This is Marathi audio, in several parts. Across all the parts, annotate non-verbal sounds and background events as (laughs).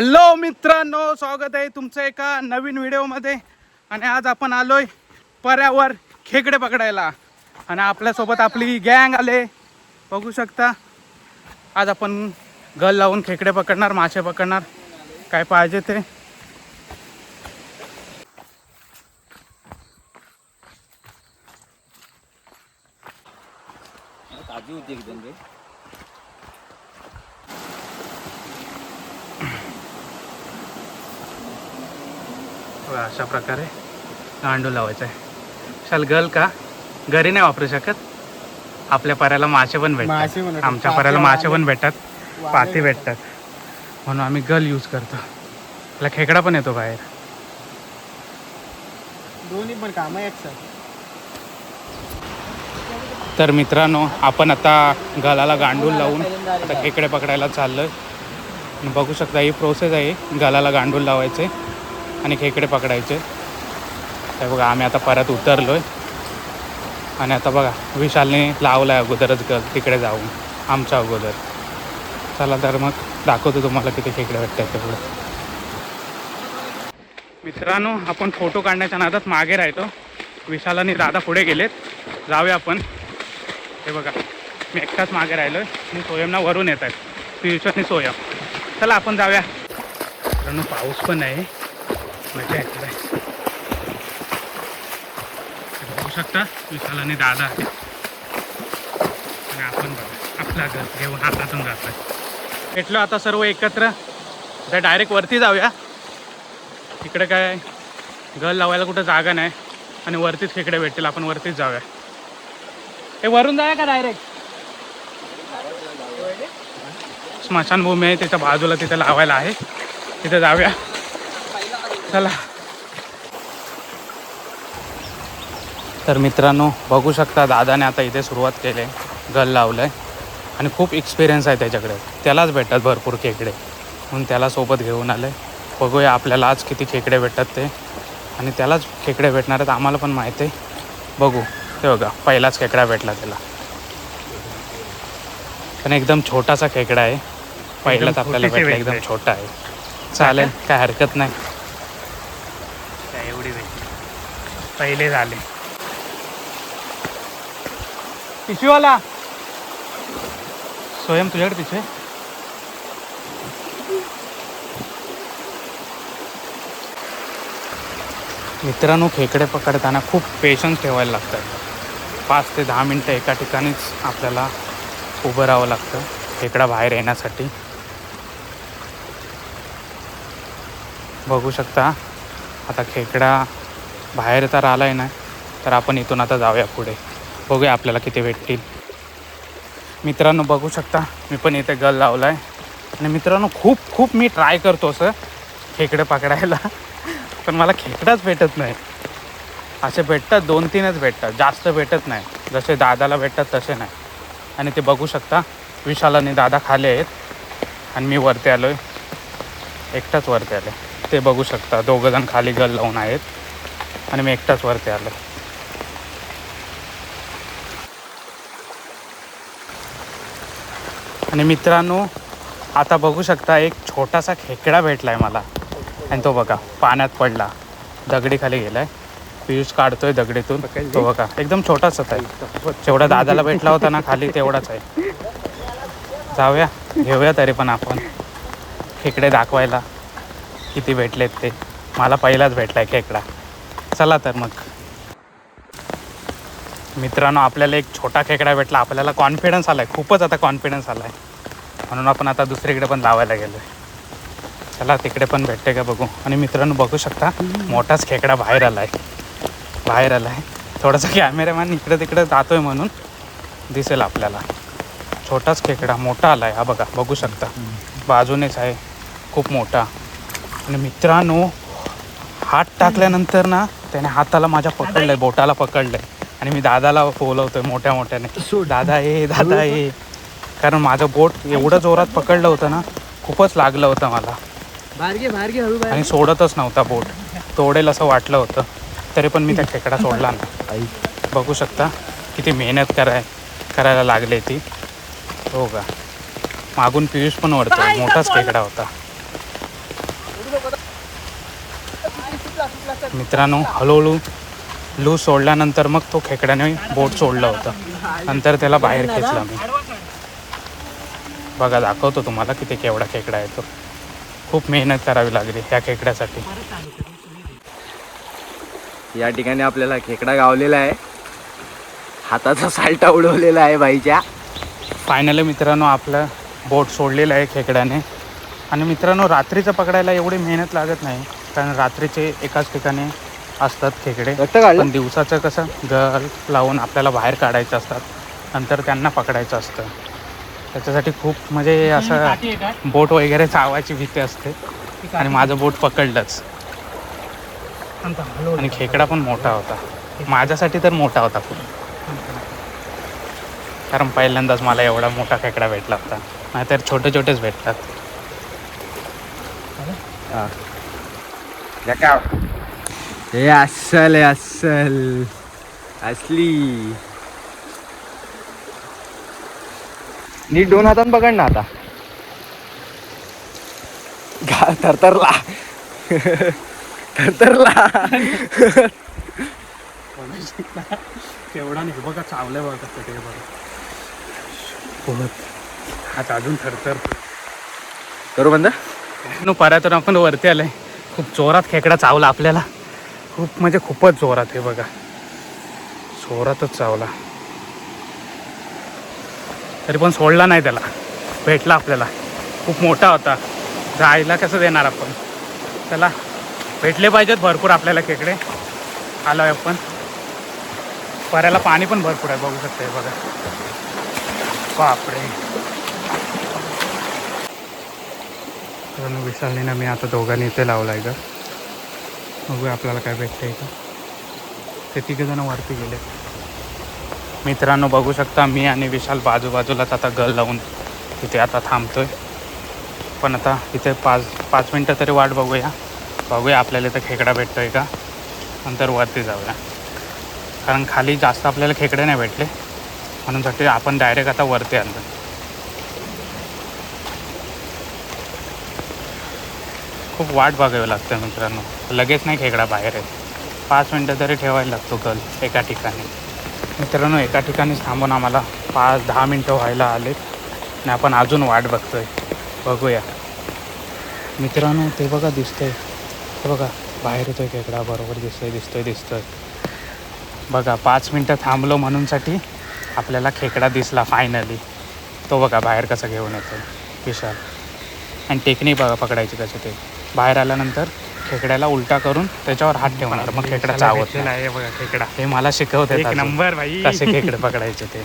हॅलो मित्रांनो स्वागत आहे तुमचं एका नवीन व्हिडिओमध्ये. आणि आज आपण आलोय पर्यावर खेकडे पकडायला. आणि आपल्यासोबत आपली गँग आले. बघू शकता. आज आपण गल लावून खेकडे पकडणार मासे पकडणार. काय पाहिजे ते. ताजी होती एकदम रे बघा, अशा प्रकारे गांडू लावायचा आहे. शाल गल का? घरी नाही वापरू शकत. आपल्या पर्याला मासे पण भेटतात. आमच्या पाते, पर्याला मासे. पण भेटतात. पाते भेटतात. म्हणून आम्ही गल यूज करतो. त्याला खेकडा पण येतो बाहेर. दोन्ही पण काम एक सर तर मित्रांनो आपण आता गलाला गांडूल लावून आता खेकडे पकडायला चाललोय. आणि बघू शकता ही प्रोसेस आहे. गलाला गांडूल लावायचे. आणि खेकडे पकडायचे. तर बघा आम्ही आता परत उतरलो आहे आणि आता बघा विशालने लावलाय अगोदरच ग तिकडे जाऊन आमच्या अगोदर. चला तर मग दाखवतो तुम्हाला किती खेकडे भेटतात ते पुढे मित्रांनो आपण फोटो काढण्याच्या नादात मागे राहतो. विशाल आणि दादा पुढे गेलेत. जाऊया आपण. हे बघा मी एकटाच मागे राहिलो मी सोयमना वरून येत आहेत पियुष आणि सोयम. चला आपण जाऊया. मित्रांनो पाऊस पण आहे. मजा येत आहे बघू शकता विशाल आणि दादा आहे आणि आपण बघा आपला घर घेऊन हातातून जात आहे भेटलो आता सर्व एकत्र. आता डायरेक्ट वरती जाऊया. तिकडे काय? घर लावायला कुठं जागा नाही. आणि वरतीच खेकडे भेटतील आपण वरतीच जाऊया. हे वरून जाऊया का डायरेक्ट स्मशानभूमी आहे त्याच्या बाजूला तिथे लावायला आहे. तिथे जाऊया. चला. तर मित्रांनो बघू शकता दादाने आता इथे सुरुवात केली. आहे गल लावलं आहे आणि खूप एक्सपिरियन्स आहे त्याच्याकडे. त्यालाच भेटतात भरपूर खेकडे. म्हणून त्याला सोबत घेऊन आले बघूया आपल्याला आज किती खेकडे भेटतात ते. आणि त्यालाच खेकडे भेटणार आहेत आम्हाला पण माहिती आहे. बघू. ते बघा पहिलाच खेकडा भेटला त्याला. पण एकदम छोटासा खेकडा आहे. पहिलाच आपल्याला भेटला एकदम. छोटा आहे. चालेल काय हरकत नाही काय एवढी भेटली पहिले झाले. पिशवीवाला. स्वयं तुझ्याकडे पिशवी? मित्रांनो खेकडे पकडताना खूप पेशन्स ठेवायला लागतात पाच ते दहा मिनटं एका ठिकाणीच आपल्याला उभं राहावं लागतं खेकडा बाहेर येण्यासाठी. बघू शकता आता खेकडा बाहेर तर आला आहे ना तर आपण इथून आता जाऊया पुढे. बघूया आपल्याला किती भेटतील. मित्रांनो बघू शकता मी पण इथे गल लावला आहे आणि मित्रांनो खूप खूप मी ट्राय करतो असं खेकडे पकडायला. पण मला खेकडाच भेटत नाही. असे भेटतात दोन तीनच भेटतात जास्त भेटत नाही. जसे दादाला भेटतात तसे नाही. आणि ते बघू शकता विशाल आणि दादा खाली आहेत. आणि मी वरती आलो आहे एकटाच वरती आलो ते बघू शकता दोघंजण खाली गल लावून आहेत. आणि मी एकटाच वरती आलो. आणि मित्रांनो आता बघू शकता एक छोटासा खेकडा भेटला आहे मला. आणि तो बघा पाण्यात पडला. दगडी खाली गेलाय. पियुष काढतोय दगडीतून. तो बघा एकदम छोटासा आहे. जेवढा दादाला भेटला होता ना खाली तेवढाच आहे. जाऊया घेऊया तरी पण आपण. खेकडे दाखवायला किती भेटलेत ते. मला पहिलाच भेटलाय खेकडा. चला तर मग. मित्रांनो आपल्याला एक छोटा खेकडा भेटला. आपल्याला कॉन्फिडन्स आलाय. खूपच आता कॉन्फिडन्स आलाय. म्हणून आपण आता दुसरीकडे पण लावायला गेलो चला तिकडे पण भेटते का बघू. आणि मित्रांनो बघू शकता मोठाच खेकडा बाहेर आलाय. बाहेर आलाय. थोडासा कॅमेरामॅन इकडे तिकडे जातोय म्हणून दिसेल आपल्याला. छोटाच खेकडा मोठा आलाय. हा बघा बघू शकता. बाजूनेच आहे. खूप मोठा. आणि मित्रांनो हात टाकल्यानंतर ना त्याने हाताला माझ्या पकडलंय बोटाला पकडलंय. आणि मी दादाला बोलवतोय मोठ्या मोठ्याने. दादा ये दादा ये. कारण माझं बोट एवढं जोरात पकडलं होतं ना खूपच लागलं होतं मला. बारगे बारगे हळू आणि सोडतच नव्हता बोट. तोडेल असं वाटलं होतं. तरी पण मी त्या खेकडा सोडला ना बघू शकता किती मेहनत कराय करायला लागले ती. हो का? मागून पियुष पण वरतो मोठाच खेकडा होता. मित्रांनो हळूहळू लूज सोडल्यानंतर मग तो खेकड्याने बोट सोडलं होतं. नंतर त्याला बाहेर खेचला मी बघा दाखवतो तुम्हाला की ते केवढा खेकडा आहे तो. खूप मेहनत करावी लागली ह्या खेकड्यासाठी. या ठिकाणी आपल्याला खेकडा गावलेला आहे. हाताचा साल्टा उडवलेला आहे बाईच्या. फायनली मित्रांनो आपलं बोट सोडलेलं आहे खेकड्याने. आणि मित्रांनो रात्रीचं पकडायला एवढी मेहनत लागत नाही. कारण रात्रीचे एकाच ठिकाणी असतात खेकडे. पण दिवसाचं कसं गल लावून आपल्याला बाहेर काढायचं असतात नंतर त्यांना पकडायचं असतं. त्याच्यासाठी खूप म्हणजे असं बोट वगैरे चावायची भीती असते. आणि माझं बोट पकडलंच. आणि खेकडा पण मोठा होता. माझ्यासाठी तर मोठा होता खूप. कारण पहिल्यांदाच मला एवढा मोठा खेकडा भेटला होता. नाहीतर छोटे छोटेच भेटतात. हे. अस्सल आहे अस्सल असली नीट दोन हातान पकड ना आता. गा थरथरला. थरथरला. तेवढा नाही बघा चावलं बघा कसं ते बघा. आता अजून थरथर. करू बंद? नो परतून आपण वरती आलोय. खूप जोरात खेकडा चावला आपल्याला. खूप म्हणजे खूपच जोरात आहे बघा. जोरातच चावला. तरी पण सोडला नाही त्याला. भेटला आपल्याला. खूप मोठा होता. जायला कसं देणार आपण? त्याला भेटले पाहिजेत भरपूर आपल्याला खेकडे. आलो आहे आपण. पऱ्याला पाणी पण भरपूर आहे बघू शकते हे बघा. बापरे. मित्रांनो विशालने ना मी आता दोघांनी इथे लावला आहे का बघूया आपल्याला काय भेटतं आहे का ते तिघ जण वरती गेले. मित्रांनो बघू शकता मी आणि विशाल बाजूबाजूलाच आता गल लावून तिथे आता थांबतोय. पण आता इथे पाच पाच मिनटं तरी वाट बघूया. बघूया आपल्याला इथं खेकडा भेटतोय का? नंतर वरती जाऊया. कारण खाली जास्त आपल्याला खेकडे नाही भेटले. म्हणून आपण डायरेक्ट आता वरती आणलं खूप वाट बघावी लागते मित्रांनो. लगेच नाही खेकडा बाहेर आहे? पाच मिनटं तरी ठेवायला लागतो कल एका ठिकाणी. मित्रांनो एका ठिकाणीच थांबून आम्हाला पाच दहा मिनटं व्हायला आलेत आणि आपण अजून वाट बघतोय. बघूया. मित्रांनो ते बघा दिसतंय. ते बघा बाहेर येतोय खेकडा बरोबर दिसतोय दिसतोय दिसतोय. बघा पाच मिनटं थांबलो म्हणूनसाठी आपल्याला खेकडा दिसला फायनली तो बघा बाहेर कसा घेऊन येतो विशाल. आणि टेकनिक बघा पकडायची कसं ते. बाहेर आल्यानंतर खेकड्याला उलटा करून त्याच्यावर हात ठेवणार. मग खेकडा चावत आहे बघा खेकडा. हे मला शिकवते नंबर भाई कसे खेकडे पकडायचे ते.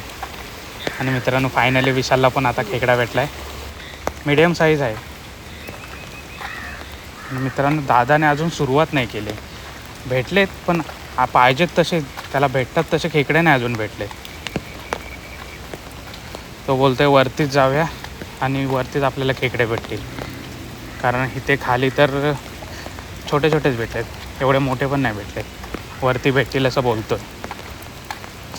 आणि मित्रांनो फायनली विशालला पण आता खेकडा भेटलाय. मीडियम साईज आहे. मित्रांनो दादाने अजून सुरुवात नाही केली. भेटलेत पण पाहिजेत तसे त्याला भेटतात तसे खेकडे नाही अजून भेटले. तो बोलतोय वरतीच जाऊया आणि वरतीच आपल्याला खेकडे भेटतील. कारण इथे खाली तर छोटे छोटेच भेटलेत. एवढे मोठे पण नाही भेटले वरती भेटतील असं बोलतो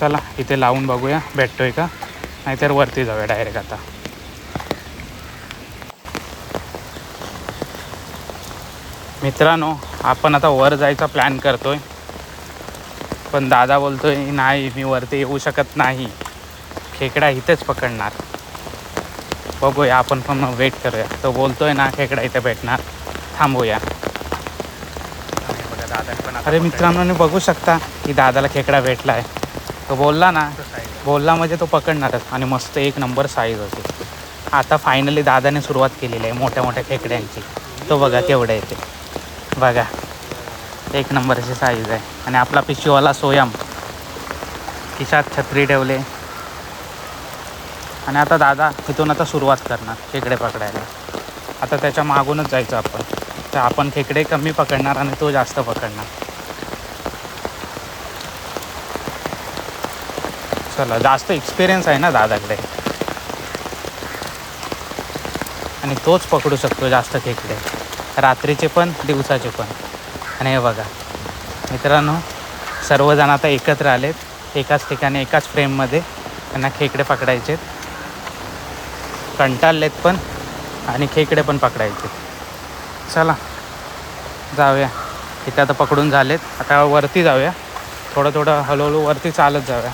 चला इथे लावून बघूया. भेटतो आहे का? नाहीतर वरती जाऊया डायरेक्ट आता. मित्रांनो आपण आता वर जायचा प्लॅन करतो आहे पण दादा बोलतोय नाही मी वरती येऊ शकत नाही. खेकडा इथेच पकडणार. बघूया आपण पण मग वेट करूया. तो बोलतोय ना खेकडा इथे भेटणार. थांबूया. अरे मित्रांनो बघू शकता की दादाला खेकडा भेटला आहे तो बोलला ना बोलला म्हणजे तो पकडणारच. आणि मस्त एक नंबर साईज होती. आता फायनली दादाने सुरुवात केलेली आहे मोठ्या मोठ्या खेकड्यांची. तो बघा केवढं येते बघा. एक नंबरची साईज आहे. आणि आपला पिशवीवाला सोयम. खिशात छत्री ठेवले. आणि आता दादा इथून आता सुरुवात करणार खेकडे पकडायला. आता त्याच्या मागूनच जायचं आपण. तर आपण खेकडे कमी पकडणार आणि तो जास्त पकडणार. चला जास्त एक्सपिरियन्स आहे ना दादाकडे. आणि तोच पकडू शकतो जास्त खेकडे. रात्रीचे पण दिवसाचे पण. आणि हे बघा मित्रांनो सर्वजण आता एकत्र आलेत. एकाच ठिकाणी एकाच फ्रेममध्ये त्यांना खेकडे पकडायचेत. कंटाळलेत पण आणि खेकडे पण पकडायचे. चला जाऊया. इथे आता पकडून झालेत. आता वरती जाऊया. थोडं थोडं हळूहळू वरती चालत जाऊया.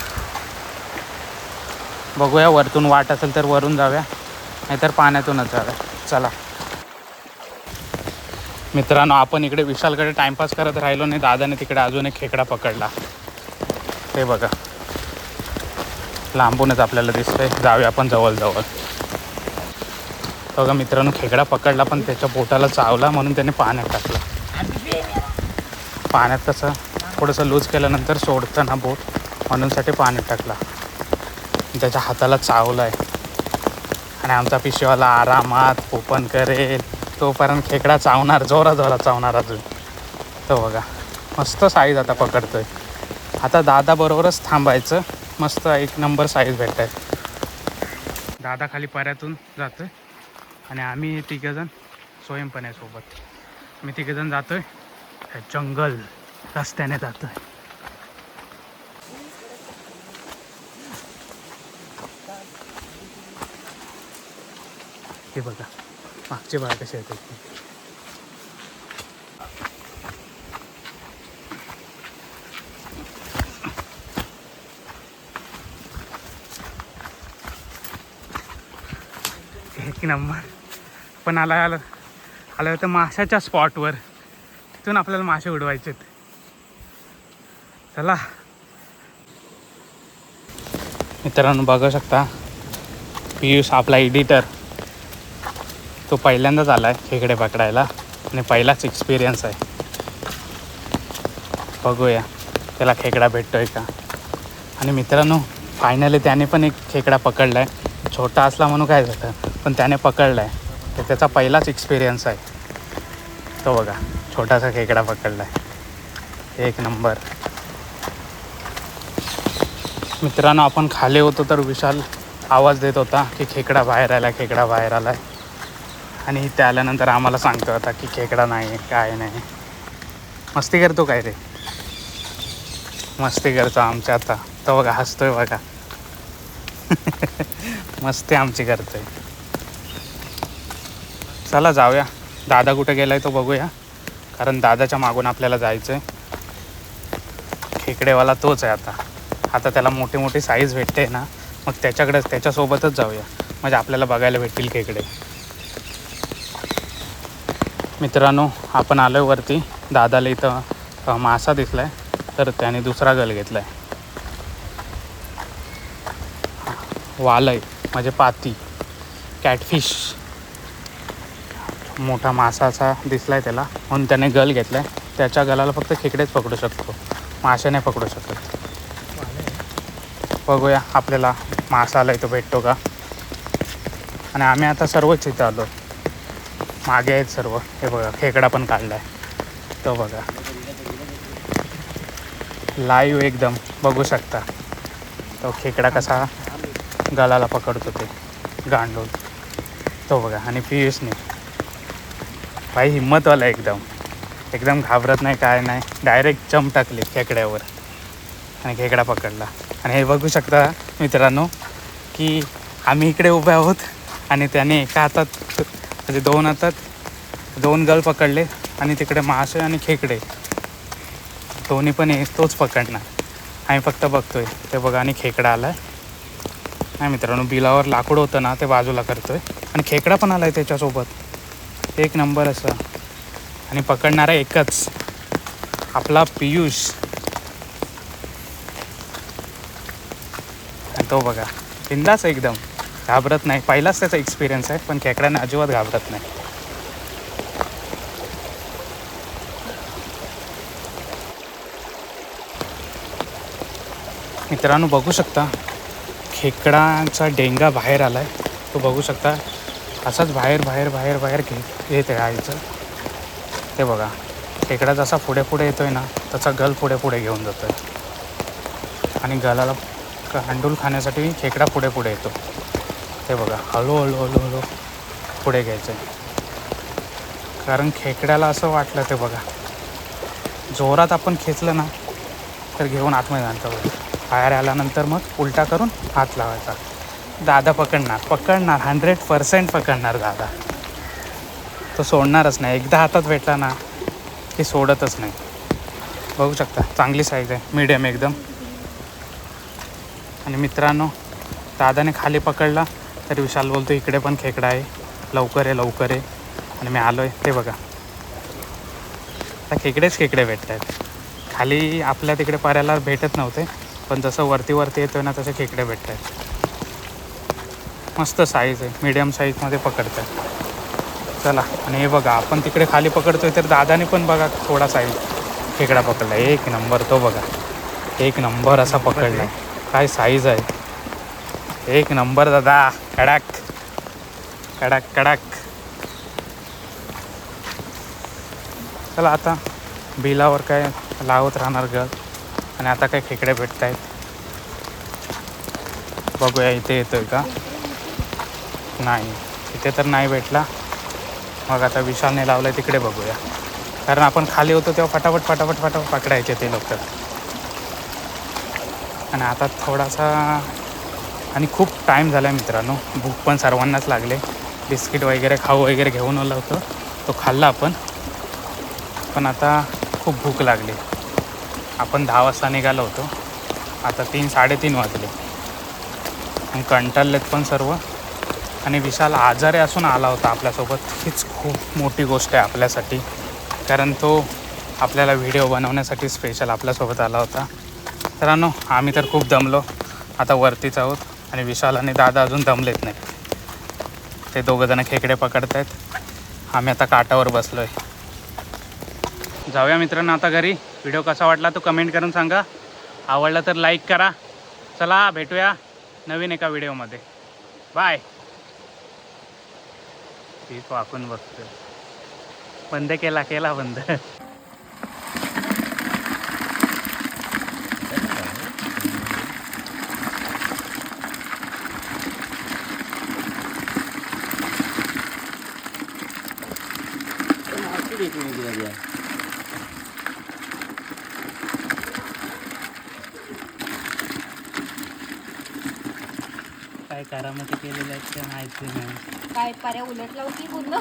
बघूया वरतून वाट असेल तर वरून जाऊया. नाहीतर पाण्यातूनच जाऊया. चला. मित्रांनो आपण इकडे विशालकडे टाइमपास करत राहिलो नाही. दादाने तिकडे अजून एक खेकडा पकडला. ते बघा. लांबूनच आपल्याला दिसतंय. जाऊया आपण जवळजवळ. बघा मित्रांनो खेकडा पकडला पण त्याच्या पोटाला चावला म्हणून त्याने पाण्यात टाकला. पाण्यात कसं थोडंसं लूज केल्यानंतर सोडतं ना बोट म्हणूनसाठी पाण्यात टाकला. त्याच्या हाताला चावला आहे आणि आमचा पिशवाला आरामात ओपन करेल. तोपर्यंत खेकडा चावणार जोरा जोरा चावणार अजून. तो बघा मस्त साईज आता पकडतो आहे आता दादाबरोबरच थांबायचं. मस्त एक नंबर साईज भेटत आहे दादा खाली पर्यातून जातं आणि आम्ही तिघंजण स्वयंपणे सोबत. मी तिघंजण जातो आहे जंगल रस्त्याने जातो आहे हे बघा मागचे बाळ कसे आहेत? एक नंबर. पण आला आलं आलं होतं माशाच्या स्पॉटवर तिथून आपल्याला मासे उडवायचे चला. मित्रांनो बघू शकता पियुष आपला एडिटर तो पहिल्यांदाच आला आहे खेकडे पकडायला. आणि पहिलाच एक्सपिरियन्स आहे. बघूया त्याला खेकडा भेटतोय का? आणि मित्रांनो फायनली त्याने पण एक खेकडा पकडला आहे छोटा असला म्हणून काय झालं? पण त्याने पकडला आहे तर त्याचा पहिलाच एक्सपिरियन्स आहे. तो बघा छोटासा खेकडा पकडला आहे एक नंबर. मित्रांनो आपण खाली होतो तर विशाल आवाज देत होता की खेकडा बाहेर आला खेकडा बाहेर आला आणि इथे आल्यानंतर आम्हाला सांगतो होता की खेकडा नाही काय नाही. मस्ती करतो काय रे? मस्ती करतो आमच्या आता. तो बघा हसतोय बघा. (laughs) मस्ती आमची करतोय. चला जाऊया. दादा कुठे गेलाय तो बघूया. कारण दादाच्या मागून आपल्याला जायचं आहे खेकडेवाला तोच आहे आता. आता त्याला मोठी मोठी साईज भेटते ना मग त्याच्याकडेच त्याच्यासोबतच जाऊया. म्हणजे आपल्याला बघायला भेटतील खेकडे. मित्रांनो आपण आलो आहे वरती. दादाला इथं मासा दिसला आहे तर त्याने दुसरा गल घेतला आहे वालय म्हणजे पाती. कॅटफिश मोठा मासाचा दिसला आहे त्याला. म्हणून त्याने गल घेतला आहे त्याच्या गलाला फक्त खेकडेच पकडू शकतो. मासे नाही पकडू शकत. बघूया आपल्याला मासा आला तो भेटतो का? आणि आम्ही आता सर्वच इथं आलो. मागे आहेत सर्व. हे बघा खेकडा पण काढला आहे तो बघा. लाईव्ह एकदम. बघू शकता. तो खेकडा कसा गलाला पकडतो ते. गांडून तो बघा. आणि पियुषने भाई हिंमतवाला एकदम. एकदम घाबरत नाही काय नाही. डायरेक्ट चम टाकली खेकड्यावर. आणि खेकडा पकडला. आणि हे बघू शकता मित्रांनो की आम्ही इकडे उभे आहोत आणि त्याने एका हातात म्हणजे दोन हातात दोन गल पकडले आणि तिकडे मासे आणि खेकडे. दोन्ही पण तोच पकडणार. आम्ही फक्त बघतोय. ते बघा आणि खेकडा आला आहे नाही मित्रांनो बिलावर लाकूड होतं ना ते बाजूला करतोय. आणि खेकडा पण आला आहे त्याच्यासोबत. एक नंबर असा. आणि पकडणारा एकच. आपला पियुष. तो बघा. बिंदास एकदम. घाबरत नाही. पहिलाच त्याचा एक्सपिरियन्स आहे पण खेकड्यांना अजिबात घाबरत नाही. मित्रांनो बघू शकता. खेकडाचा डेंगा बाहेर आला आहे तो बघू शकता. असाच बाहेर बाहेर बाहेर बाहेर घे येत आहे आईचं. ते बघा खेकडा जसा पुढे पुढे येतो आहे ना तसा गल पुढे पुढे घेऊन जातो आहे आणि गलाला हांडूल खाण्यासाठी खेकडा पुढे पुढे येतो. ते बघा हळू हळू हळू हळू पुढे घ्यायचं आहे कारण खेकड्याला असं वाटलं ते बघा. जोरात आपण खेचलं ना तर घेऊन आतमध्ये आणतो. बाहेर आल्यानंतर मग उलटा करून हात लावायचा. दादा पकडणार. पकडणार हंड्रेड पर्सेंट पकडणार दादा. तो सोडणारच नाही. एकदा हातात भेटला ना की सोडतच नाही. बघू शकता चांगली साईज आहे मीडियम एकदम. आणि मित्रांनो दादाने खाली पकडला तरी विशाल बोलतो इकडे पण खेकडा आहे. लवकर आहे लवकर आहे आणि मी आलो आहे ते बघा. आता खेकडेच खेकडे भेटत आहेत खाली आपल्या तिकडे पर्याला भेटत नव्हते पण जसं वरती वरती येतोय ना तसे खेकडे भेटत आहेत मस्त साईज आहे. मीडियम साईजमध्ये पकडतात. चला आणि हे बघा आपण तिकडे खाली पकडतोय तर दादाने पण बघा थोडा साईज खेकडा पकडला. एक नंबर तो बघा. एक नंबर असा पकडला. काय साईज आहे? एक नंबर दादा. कडक. कडक कडक. चला आता बिलावर काय लावत राहणार गळ आणि आता काय खेकडे भेटत आहेत बघूया इथे येतोय का? नाही. तिथे तर नाही भेटला. मग आता विशालने लावलं तिकडे बघूया. कारण आपण खाली होतो तेव्हा फटाफट फटाफट फटाफट पकडायचे ते लोक. आणि आता थोडासा आणि खूप टाईम झाला आहे मित्रांनो. भूक पण सर्वांनाच लागले. बिस्किट वगैरे खाऊ वगैरे घेऊन आलं होतं. तो खाल्ला आपण. पण आता खूप भूक लागली. आपण दहा वाजता निघालो होतो. आता तीन साडेतीन वाजले. आणि कंटाळलेत पण सर्व. आणि विशाल आजारी असून आला होता आपल्यासोबत. हीच खूप मोठी गोष्ट आहे आपल्यासाठी. कारण तो आपल्याला व्हिडिओ बनवण्यासाठी स्पेशल आपल्यासोबत आला होता. मित्रांनो आम्ही तर खूप दमलो. आता वरतीच आहोत आणि विशाल आणि दादा अजून दमलेत नाही ते दोघंजणं खेकडे पकडत आहेत आम्ही आता काटावर बसलो आहे जाऊया मित्रांनो आता घरी. व्हिडिओ कसा वाटला तो कमेंट करून सांगा. आवडला तर लाईक करा. चला भेटूया नवीन एका व्हिडिओमध्ये बाय ठीक वाकून बघतोय बंद केला केला बंद. काय करामती केलेल्या आहेत त्या माहिती नाही. काय पर्या उलट होती पूर्ण.